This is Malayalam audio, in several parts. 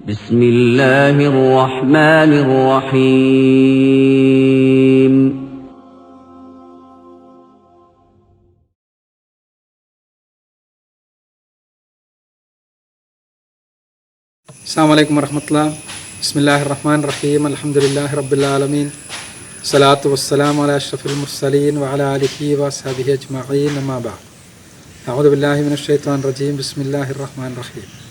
بسم الله الرحمن الرحيم. السلام عليكم ورحمة الله. بسم الله الرحمن الرحيم. الحمد لله رب العالمين. الصلاة والسلام على أشرف المرسلين وعلى آله وصحبه أجمعين. أما بعد. أعوذ بالله من الشيطان الرجيم. بسم الله الرحمن الرحيم.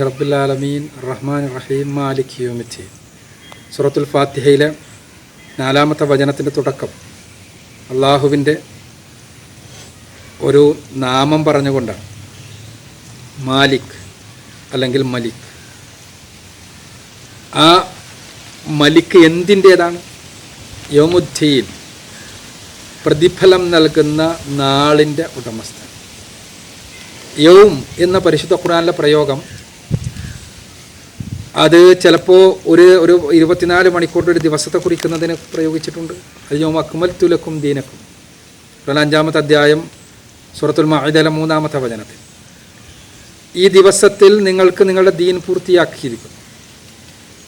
റബ്ബിൽ ആലമീൻ റഹ്മാൻ റഹീം മാലിക് യൗമിദ്ദീൻ. സുറത്തുൽ ഫാത്തിഹയിലെ നാലാമത്തെ വചനത്തിന്റെ തുടക്കം. അള്ളാഹുവിന്റെ ഒരു നാമം പറഞ്ഞുകൊണ്ടാണ്. മാലിക് അല്ലെങ്കിൽ മലിക്. ആ മലിക്ക് എന്തിന്റേതാണ്? യോമുദ്ദീൻ. പ്രതിഫലം നൽകുന്ന നാളിന്റെ ഉടമസ്ഥൻ. യൗം എന്ന പരിശുദ്ധ ഖുറാനിലെ പ്രയോഗം അത് ചിലപ്പോൾ ഒരു ഒരു ഇരുപത്തിനാല് മണിക്കൂറിന്റെ ഒരു ദിവസത്തെ കുറിക്കുന്നതിന് പ്രയോഗിച്ചിട്ടുണ്ട്. അത് യോം അക്മൽ തുലക്കും ദീനക്കും. അതുപോലെ അഞ്ചാമത്തെ അധ്യായം സൂറത്തുൽ മാഹിദല മൂന്നാമത്തെ വചനത്തിൽ. ഈ ദിവസത്തിൽ നിങ്ങൾക്ക് നിങ്ങളുടെ ദീൻ പൂർത്തിയാക്കിയിരിക്കുന്നു.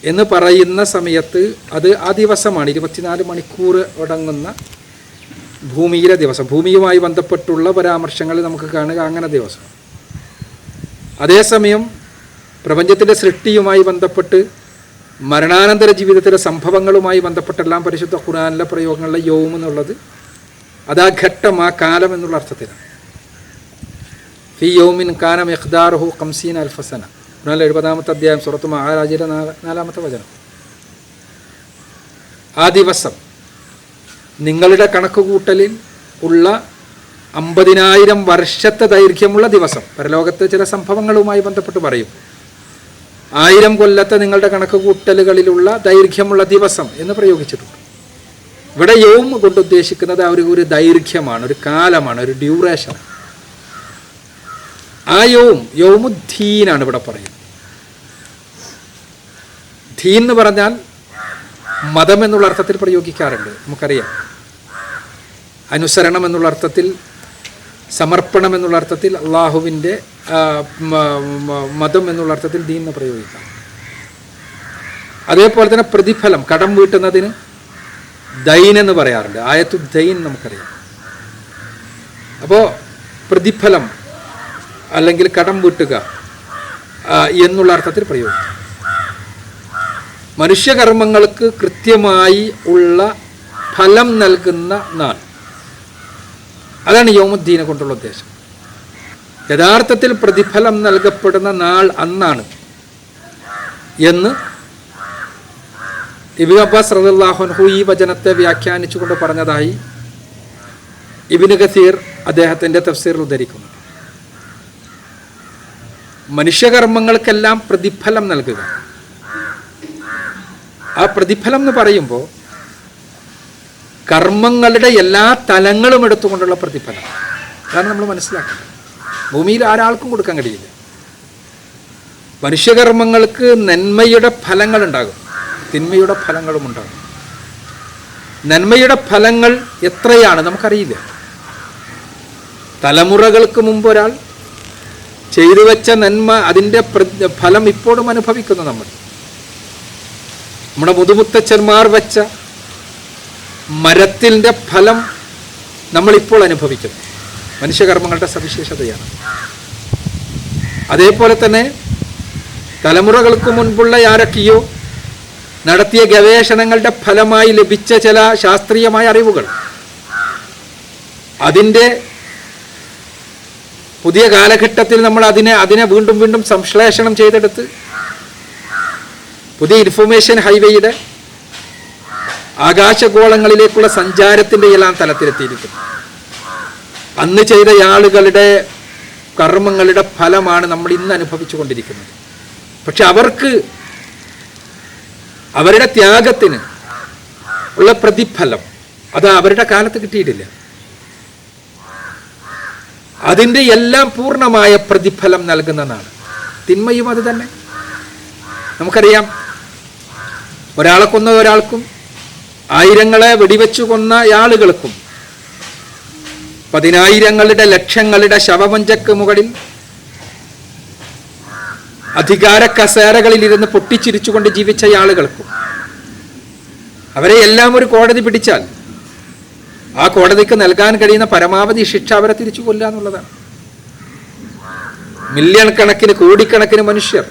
എന്ന് പറയുന്ന സമയത്ത് അത് ആ ദിവസമാണ് ഇരുപത്തിനാല് മണിക്കൂർ അടങ്ങുന്ന ഭൂമിയിലെ ദിവസം ഭൂമിയുമായി ബന്ധപ്പെട്ടുള്ള പരാമർശങ്ങൾ നമുക്ക് കാണുക അങ്ങനെ ദിവസം. അതേസമയം പ്രപഞ്ചത്തിന്റെ സൃഷ്ടിയുമായി ബന്ധപ്പെട്ട് മരണാനന്തര ജീവിതത്തിലെ സംഭവങ്ങളുമായി ബന്ധപ്പെട്ടെല്ലാം പരിശുദ്ധ ഖുറാനിലെ പ്രയോഗങ്ങളിലെ യൗം എന്നുള്ളത് അത് ആ ഘട്ടം ആ കാലം എന്നുള്ള അർത്ഥത്തിലാണ്. ഫി യൗമിൻ കാനം മെഖ്ദാറുഹു കംസീൻ അൽഫസന ഖുറാനിലെ എഴുപതാമത്തെ അധ്യായം സുറത്ത് മഹാരാജിയുടെ നാലാമത്തെ വചനം. ആ ദിവസം നിങ്ങളുടെ കണക്കുകൂട്ടലിൽ ഉള്ള അമ്പതിനായിരം വർഷത്തെ ദൈർഘ്യമുള്ള ദിവസം പരലോകത്തെ ചില സംഭവങ്ങളുമായി ബന്ധപ്പെട്ട് പറയും. ആയിരം കൊല്ലത്തെ നിങ്ങളുടെ കണക്കുകൂട്ടലുകളിലുള്ള ദൈർഘ്യമുള്ള ദിവസം എന്ന് പ്രയോഗിച്ചിട്ടുണ്ട്. ഇവിടെ യൗം കൊണ്ട് ഉദ്ദേശിക്കുന്നത് ആ ഒരു ദൈർഘ്യമാണ് ഒരു കാലമാണ് ഒരു ഡ്യൂറേഷൻ ആ യൗം യൗമുദ്ദീനാണ് ഇവിടെ പറയുന്നത്. ധീൻ എന്ന് പറഞ്ഞാൽ മതം എന്നുള്ള അർത്ഥത്തിൽ പ്രയോഗിക്കാറുണ്ട്. നമുക്കറിയാം. അനുസരണം എന്നുള്ള അർത്ഥത്തിൽ സമർപ്പണം എന്നുള്ള അർത്ഥത്തിൽ അള്ളാഹുവിന്റെ മതം എന്നുള്ള അർത്ഥത്തിൽ ദീൻ എന്ന് പ്രയോഗിക്കാം. അതേപോലെ തന്നെ പ്രതിഫലം കടം വീട്ടുന്നതിന് ദൈൻ എന്ന് പറയാറുണ്ട്. ആയത്തു ദൈൻ നമുക്കറിയാം. അപ്പോൾ പ്രതിഫലം അല്ലെങ്കിൽ കടം വീട്ടുക എന്നുള്ള അർത്ഥത്തിൽ പ്രയോഗിക്കും. മനുഷ്യകർമ്മങ്ങൾക്ക് കൃത്യമായി ഉള്ള ഫലം നൽകുന്ന നാൾ. അതാണ് യോമുദ്ദീനെ കൊണ്ടുള്ള ഉദ്ദേശം. യഥാർത്ഥത്തിൽ പ്രതിഫലം നൽകപ്പെടുന്ന നാൾ അന്നാണ് എന്ന് ഇബിൻ അബ്ബാസ് റദാഹുൻഹു ഈ വചനത്തെ വ്യാഖ്യാനിച്ചുകൊണ്ട് പറഞ്ഞതായി ഇബിന് ഖസീർ അദ്ദേഹത്തിന്റെ തഫ്സീറിൽ ഉദ്ധരിക്കുന്നു. മനുഷ്യകർമ്മങ്ങൾക്കെല്ലാം പ്രതിഫലം നൽകുക. ആ പ്രതിഫലം എന്ന് പറയുമ്പോൾ കർമ്മങ്ങളുടെ എല്ലാ തലങ്ങളും എടുത്തുകൊണ്ടുള്ള പ്രതിഫലം. അതാണ് നമ്മൾ മനസ്സിലാക്കുന്നത് ഭൂമിയിൽ ആരാൾക്കും കൊടുക്കാൻ കഴിയില്ല. മനുഷ്യകർമ്മങ്ങൾക്ക് നന്മയുടെ ഫലങ്ങൾ ഉണ്ടാകും തിന്മയുടെ ഫലങ്ങളും ഉണ്ടാകും. നന്മയുടെ ഫലങ്ങൾ എത്രയാണ് നമുക്കറിയില്ല. തലമുറകൾക്ക് മുമ്പ് ഒരാൾ ചെയ്തു വെച്ച നന്മ അതിന്റെ ഫലം ഇപ്പോഴും അനുഭവിക്കുന്നു നമ്മൾ. നമ്മുടെ മുതുമുത്തച്ഛന്മാർ വെച്ച മരത്തിന്റെ ഫലം നമ്മളിപ്പോൾ അനുഭവിക്കുന്നു. മനുഷ്യകർമ്മങ്ങളുടെ സവിശേഷതയാണ്. അതേപോലെ തന്നെ തലമുറകൾക്ക് മുൻപുള്ള ആരൊക്കെയോ നടത്തിയ ഗവേഷണങ്ങളുടെ ഫലമായി ലഭിച്ച ചില ശാസ്ത്രീയമായ അറിവുകൾ. അതിന്റെ പുതിയ കാലഘട്ടത്തിൽ നമ്മൾ അതിനെ അതിനെ വീണ്ടും വീണ്ടും സംശ്ലേഷണം ചെയ്തെടുത്ത് പുതിയ ഇൻഫർമേഷൻ ഹൈവേയുടെ ആകാശഗോളങ്ങളിലേക്കുള്ള സഞ്ചാരത്തിന്റെ എല്ലാം തലത്തിലെത്തിയിരിക്കുന്നു. അന്ന് ചെയ്ത ആളുകളുടെ കർമ്മങ്ങളുടെ ഫലമാണ് നമ്മൾ ഇന്ന് അനുഭവിച്ചു കൊണ്ടിരിക്കുന്നത് പക്ഷെ അവർക്ക് അവരുടെ ത്യാഗത്തിന് ഉള്ള പ്രതിഫലം അത് അവരുടെ കാലത്ത് കിട്ടിയിട്ടില്ല. അതിന്റെ എല്ലാം പൂർണമായ പ്രതിഫലം നൽകുന്നതാണ്. തിന്മയും അത് തന്നെ. നമുക്കറിയാം ഒരാളെ കൊന്ന ഒരാൾക്കും ആയിരങ്ങളെ വെടിവെച്ചു കൊന്ന ആളുകൾക്കും പതിനായിരങ്ങളുടെ ലക്ഷങ്ങളുടെ ശവമഞ്ചക്ക് മുകളിൽ അധികാര കസേരകളിൽ ഇരുന്ന് പൊട്ടിച്ചിരിച്ചുകൊണ്ട് ജീവിച്ച ആളുകൾക്കും. അവരെ എല്ലാം ഒരു കോടതി പിടിച്ചാൽ ആ കോടതിക്ക് നൽകാൻ കഴിയുന്ന പരമാവധി ശിക്ഷ അവരെ തിരിച്ചു കൊല്ലുക എന്നുള്ളതാണ്. മില്യൺ കണക്കിന് കോടിക്കണക്കിന് മനുഷ്യർ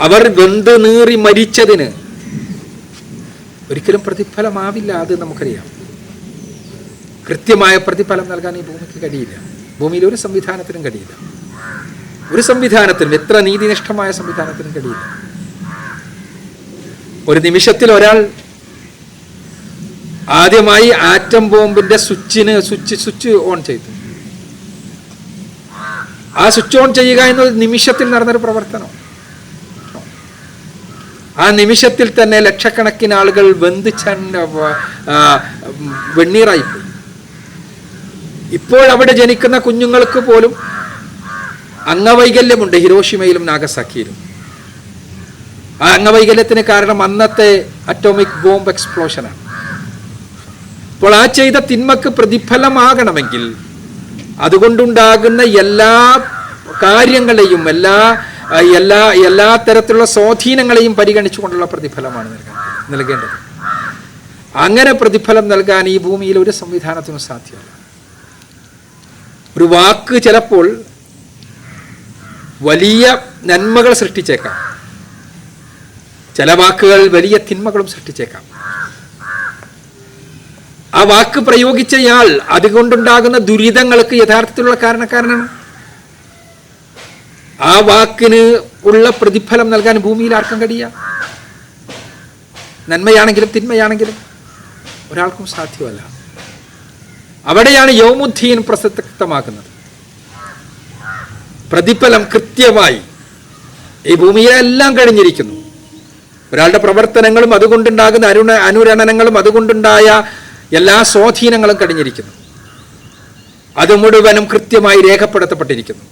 അവർ വെന്ത് നീറി മരിച്ചതിന് ഒരിക്കലും പ്രതിഫലമാവില്ല അത് നമുക്കറിയാം. കൃത്യമായ പ്രതിഫലം നൽകാൻ ഈ ഭൂമിക്ക് കഴിയില്ല. ഭൂമിയിൽ ഒരു സംവിധാനത്തിനും കഴിയില്ല. ഒരു സംവിധാനത്തിനും എത്ര നീതിനിഷ്ഠമായ സംവിധാനത്തിനും കഴിയില്ല. ഒരു നിമിഷത്തിൽ ഒരാൾ ആദ്യമായി ആറ്റം ബോംബിന്റെ സ്വിച്ചിന് സ്വിച്ച് സ്വിച്ച് ഓൺ ചെയ്തു. ആ സ്വിച്ച് ഓൺ ചെയ്യുക എന്നത് നിമിഷത്തിൽ നടന്നൊരു പ്രവർത്തനം. ആ നിമിഷത്തിൽ തന്നെ ലക്ഷക്കണക്കിന് ആളുകൾ ബന്ധിച്ചണ്ട വെണ്ണീറായിപ്പോയി ഇപ്പോൾ അവിടെ ജനിക്കുന്ന കുഞ്ഞുങ്ങൾക്ക് പോലും അംഗവൈകല്യമുണ്ട്. ഹിരോഷിമയിലും നാഗസാക്കിയിലും. ആ അംഗവൈകല്യത്തിന് കാരണം അന്നത്തെ അറ്റോമിക് ബോംബ് എക്സ്പ്ലോഷനാണ്. അപ്പോൾ ആ ചെയ്ത തിന്മക്ക് പ്രതിഫലമാകണമെങ്കിൽ അതുകൊണ്ടുണ്ടാകുന്ന എല്ലാ കാര്യങ്ങളെയും എല്ലാ എല്ലാ എല്ലാ തരത്തിലുള്ള സ്വാധീനങ്ങളെയും പരിഗണിച്ചുകൊണ്ടുള്ള പ്രതിഫലമാണ് നൽകുന്നത് നൽകേണ്ടത്. അങ്ങനെ പ്രതിഫലം നൽകാൻ ഈ ഭൂമിയിൽ ഒരു സംവിധാനത്തിനും സാധ്യമല്ല. ഒരു വാക്ക് ചിലപ്പോൾ വലിയ നന്മകൾ സൃഷ്ടിച്ചേക്കാം. ചില വാക്കുകൾ വലിയ തിന്മകളും സൃഷ്ടിച്ചേക്കാം. ആ വാക്ക് പ്രയോഗിച്ചയാൾ അതുകൊണ്ടുണ്ടാകുന്ന ദുരിതങ്ങൾക്ക് യഥാർത്ഥത്തിലുള്ള കാരണക്കാരനാണ്. ആ വാക്കിന് ഉള്ള പ്രതിഫലം നൽകാൻ ഭൂമിയിൽ ആർക്കും കഴിയുക നന്മയാണെങ്കിലും തിന്മയാണെങ്കിലും ഒരാൾക്കും സാധ്യമല്ല. അവിടെയാണ് യൗമുദ്ദീൻ പ്രസക്തമാക്കുന്നത്. പ്രതിഫലം കൃത്യമായി ഈ ഭൂമിയിലെല്ലാം കഴിഞ്ഞിരിക്കുന്നു. ഒരാളുടെ പ്രവർത്തനങ്ങളും അതുകൊണ്ടുണ്ടാകുന്ന അരുണ അനുരണനങ്ങളും അതുകൊണ്ടുണ്ടായ എല്ലാ സ്വാധീനങ്ങളും കഴിഞ്ഞിരിക്കുന്നു. അത് മുഴുവനും കൃത്യമായി രേഖപ്പെടുത്തപ്പെട്ടിരിക്കുന്നു.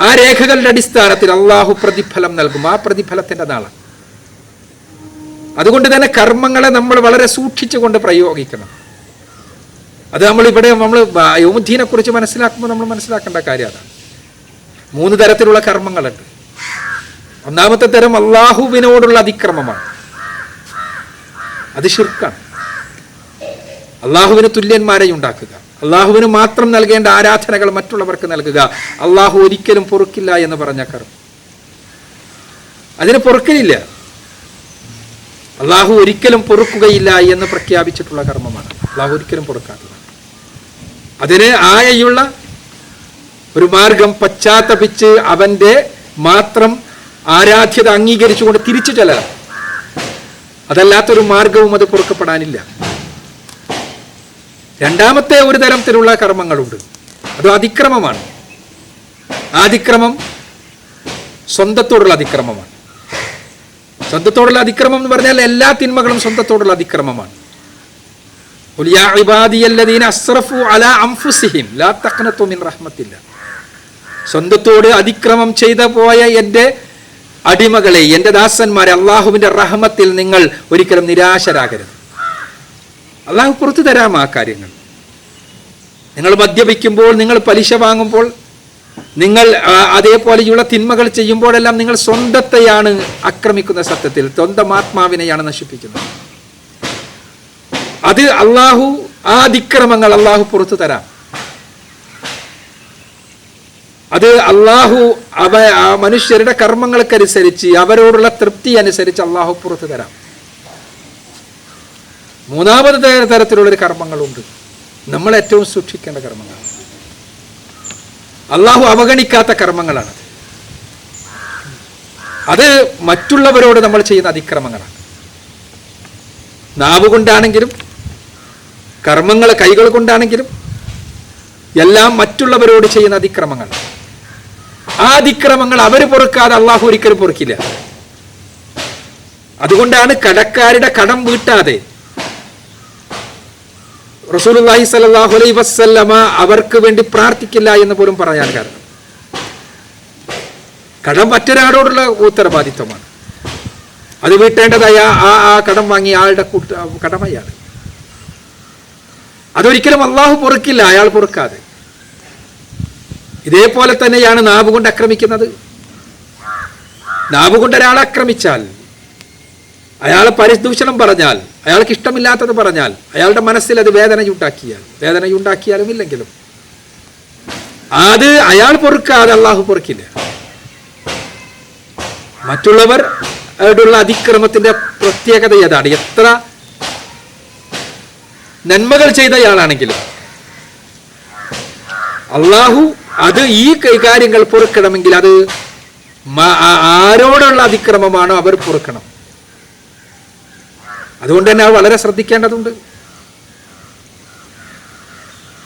ആ രേഖകളുടെ അടിസ്ഥാനത്തിൽ അള്ളാഹു പ്രതിഫലം നൽകും. ആ പ്രതിഫലത്തിന്റെ നാളാണ് അതുകൊണ്ട് തന്നെ കർമ്മങ്ങളെ നമ്മൾ വളരെ സൂക്ഷിച്ചുകൊണ്ട് പ്രയോഗിക്കണം. അത് നമ്മൾ ഇവിടെ നമ്മൾ യോമുദ്ദീനെ കുറിച്ച് മനസ്സിലാക്കുമ്പോൾ നമ്മൾ മനസ്സിലാക്കേണ്ട കാര്യം അതാണ്. മൂന്ന് തരത്തിലുള്ള കർമ്മങ്ങളുണ്ട്. ഒന്നാമത്തെ തരം അള്ളാഹുവിനോടുള്ള അതിക്രമമാണ്. അത് ഷിർക്കാണ് അള്ളാഹുവിന് തുല്യന്മാരെ ഉണ്ടാക്കുക. അള്ളാഹുവിന് മാത്രം നൽകേണ്ട ആരാധനകൾ മറ്റുള്ളവർക്ക് നൽകുക. അള്ളാഹു ഒരിക്കലും പൊറുക്കില്ല എന്ന് പറഞ്ഞ കർമ്മം. അതിന് പൊറുക്കലില്ല. അള്ളാഹു ഒരിക്കലും പൊറുക്കുകയില്ല എന്ന് പ്രഖ്യാപിച്ചിട്ടുള്ള കർമ്മമാണ്. അള്ളാഹു ഒരിക്കലും പൊറുക്കാത്തത്. അതിന് ആയുള്ള ഒരു മാർഗം പശ്ചാത്തപിച്ച് അവന്റെ മാത്രം ആരാധ്യത അംഗീകരിച്ചുകൊണ്ട് തിരിച്ചു ചെല്ലണം. അതല്ലാത്തൊരു മാർഗവും അത് പൊറുക്കപ്പെടാനില്ല. രണ്ടാമത്തെ ഒരു തരത്തിലുള്ള കർമ്മങ്ങളുണ്ട്. അത് അതിക്രമമാണ്. അതിക്രമം സ്വന്തത്തോടുള്ള അതിക്രമമാണ്. സ്വന്തത്തോടുള്ള അതിക്രമം എന്ന് പറഞ്ഞാൽ എല്ലാ തിന്മകളും സ്വന്തത്തോടുള്ള അതിക്രമമാണ്. സ്വന്തത്തോട് അതിക്രമം ചെയ്ത പോയ എന്റെ അടിമകളെ എന്റെ ദാസന്മാരെ അള്ളാഹുവിന്റെ റഹ്മത്തിൽ നിങ്ങൾ ഒരിക്കലും നിരാശരാകരുത്. അള്ളാഹു പുറത്തു തരാം ആ കാര്യങ്ങൾ. നിങ്ങൾ മദ്യപിക്കുമ്പോൾ നിങ്ങൾ പലിശ വാങ്ങുമ്പോൾ നിങ്ങൾ അതേപോലെയുള്ള തിന്മകൾ ചെയ്യുമ്പോഴെല്ലാം നിങ്ങൾ സ്വന്തത്തെയാണ് ആക്രമിക്കുന്ന സത്യത്തിൽ. സ്വന്തം ആത്മാവിനെയാണ് നശിപ്പിക്കുന്നത്. അത് അള്ളാഹു ആ അതിക്രമങ്ങൾ അള്ളാഹു പുറത്തു തരാം. അത് അള്ളാഹു അവ മനുഷ്യരുടെ കർമ്മങ്ങൾക്കനുസരിച്ച് അവരോടുള്ള തൃപ്തി അനുസരിച്ച് അള്ളാഹു പുറത്തു തരാം. മൂന്നാമത് തര- തരത്തിലുള്ളൊരു കർമ്മങ്ങളുണ്ട്. നമ്മൾ ഏറ്റവും സൂക്ഷിക്കേണ്ട കർമ്മങ്ങളാണ്. അള്ളാഹു അവഗണിക്കാത്ത കർമ്മങ്ങളാണ്. അത് മറ്റുള്ളവരോട് നമ്മൾ ചെയ്യുന്ന അതിക്രമങ്ങളാണ്. നാവ് കൊണ്ടാണെങ്കിലും കർമ്മങ്ങൾ കൈകൾ കൊണ്ടാണെങ്കിലും എല്ലാം മറ്റുള്ളവരോട് ചെയ്യുന്ന അതിക്രമങ്ങൾ. ആ അതിക്രമങ്ങൾ അവർ പൊറുക്കാതെ അള്ളാഹു ഒരിക്കലും പൊറുക്കില്ല. അതുകൊണ്ടാണ് കടക്കാരുടെ കടം വീട്ടാതെ റസൂലുള്ളാഹി സലാഹു അലൈഹി വസ്ല്ലമ അവർക്ക് വേണ്ടി പ്രാർത്ഥിക്കില്ല എന്ന് പോലും പറയാൻ കാരണം. കടം മറ്റൊരാളോടുള്ള ഉത്തരവാദിത്വമാണ്. അത് വീട്ടേണ്ടതായ ആ ആ കടം വാങ്ങിയ ആളുടെ കൂട്ട കടമയാണ്. അതൊരിക്കലും അള്ളാഹു പൊറുക്കില്ല അയാൾ പൊറുക്കാതെ. ഇതേപോലെ തന്നെയാണ് നാവ് കൊണ്ട് ആക്രമിക്കുന്നത്. നാവ് കൊണ്ട് ഒരാളെ ആക്രമിച്ചാൽ അയാളെ പരിദൂഷണം പറഞ്ഞാൽ അയാൾക്ക് ഇഷ്ടമില്ലാത്തത് പറഞ്ഞാൽ അയാളുടെ മനസ്സിൽ അത് വേദനയുണ്ടാക്കിയാൽ വേദനയുണ്ടാക്കിയാലും ഇല്ലെങ്കിലും. അത് അയാൾ പൊറുക്കാതെ അള്ളാഹു പൊറുക്കില്ല. മറ്റുള്ളവർ അവരുടെ അതിക്രമത്തിന്റെ പ്രത്യേകത ഏതാണ്? എത്ര നന്മകൾ ചെയ്ത ചെയ്തയാളാണെങ്കിലും അള്ളാഹു അത് ഈ കൈകാര്യങ്ങൾ പൊറുക്കണമെങ്കിൽ അത് ആരോടുള്ള അതിക്രമമാണോ അവർ പൊറുക്കണം. അതുകൊണ്ട് തന്നെ അത് വളരെ ശ്രദ്ധിക്കേണ്ടതുണ്ട്.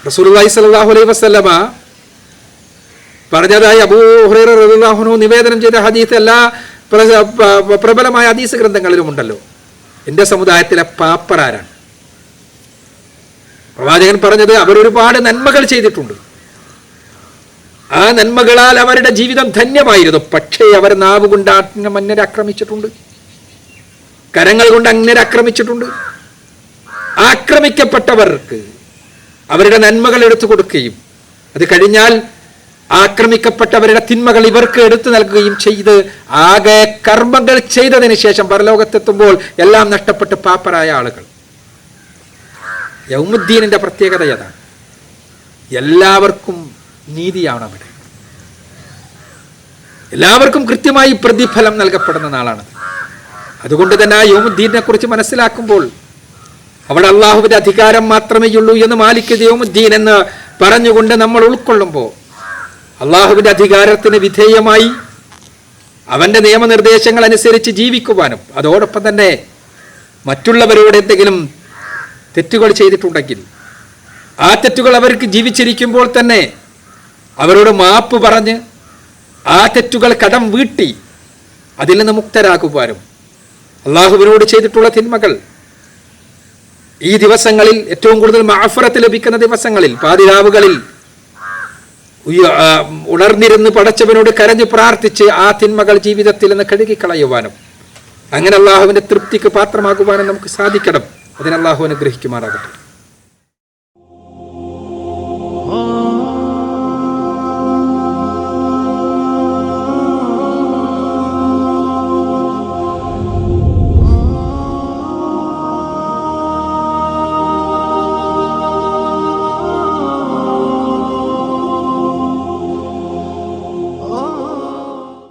റസൂലുള്ളാഹി സലാഹു അലൈ വസല്ലമ പറഞ്ഞതായി അബൂ ഹുറൈറ റളിയല്ലാഹു അൻഹു നിവേദനം ചെയ്ത ഹദീസ് എല്ലാ പ്രബലമായ ഹദീസ് ഗ്രന്ഥങ്ങളിലും ഉണ്ടല്ലോ എന്റെ സമുദായത്തിലെ പാപ്പറാരാണ് പ്രവാചകൻ പറഞ്ഞത് അവരൊരുപാട് നന്മകൾ ചെയ്തിട്ടുണ്ട്. ആ നന്മകളാൽ അവരുടെ ജീവിതം ധന്യമായിരുന്നു. പക്ഷേ അവർ നാവ് കൊണ്ട് മന്നരെ ആക്രമിച്ചിട്ടുണ്ട്. കരങ്ങൾ കൊണ്ട് അങ്ങനെ ആക്രമിച്ചിട്ടുണ്ട്. ആക്രമിക്കപ്പെട്ടവർക്ക് അവരുടെ നന്മകൾ എടുത്തു കൊടുക്കുകയും അത് കഴിഞ്ഞാൽ ആക്രമിക്കപ്പെട്ടവരുടെ തിന്മകൾ ഇവർക്ക് എടുത്തു നൽകുകയും ചെയ്ത് ആകെ കർമ്മങ്ങൾ ചെയ്തതിന് ശേഷം പരലോകത്തെത്തുമ്പോൾ എല്ലാം നഷ്ടപ്പെട്ട് പാപ്പരായ ആളുകൾ. യൗമുദ്ദീനിന്റെ പ്രത്യേകത അതാണ് എല്ലാവർക്കും നീതിയാണ് അവിടെ. എല്ലാവർക്കും കൃത്യമായി പ്രതിഫലം നൽകപ്പെടുന്ന നാളാണ് അതുകൊണ്ട് തന്നെ ആ യോമുദ്ദീനെ കുറിച്ച് മനസ്സിലാക്കുമ്പോൾ അവിടെ അള്ളാഹുവിന്റെ അധികാരം മാത്രമേ ഉള്ളൂ എന്ന് മാലിക് യോമുദ്ദീൻ എന്ന് പറഞ്ഞുകൊണ്ട് നമ്മൾ ഉൾക്കൊള്ളുമ്പോൾ അള്ളാഹുവിന്റെ അധികാരത്തിന് വിധേയമായി അവന്റെ നിയമനിർദ്ദേശങ്ങൾ അനുസരിച്ച് ജീവിക്കുവാനും അതോടൊപ്പം തന്നെ മറ്റുള്ളവരോട് എന്തെങ്കിലും തെറ്റുകൾ ചെയ്തിട്ടുണ്ടെങ്കിൽ ആ തെറ്റുകൾ അവർക്ക് ജീവിച്ചിരിക്കുമ്പോൾ തന്നെ അവരോട് മാപ്പ് പറഞ്ഞ് ആ തെറ്റുകൾ കടം വീട്ടി അതിൽ നിന്ന് മുക്തരാകുവാനും അള്ളാഹുവിനോട് ചെയ്തിട്ടുള്ള തിന്മകൾ. ഈ ദിവസങ്ങളിൽ ഏറ്റവും കൂടുതൽ മാഫറത്ത് ലഭിക്കുന്ന ദിവസങ്ങളിൽ പാതിരാവുകളിൽ ഉണർന്നിരുന്ന് പടച്ചവനോട് കരഞ്ഞു പ്രാർത്ഥിച്ച് ആ തിന്മകൾ ജീവിതത്തിൽ നിന്ന് കഴുകിക്കളയുവാനും അങ്ങനെ അള്ളാഹുവിന്റെ തൃപ്തിക്ക് പാത്രമാകുവാനും നമുക്ക് സാധിക്കണം. അതിന് അള്ളാഹു അനുഗ്രഹിക്കുമാറാകട്ടെ.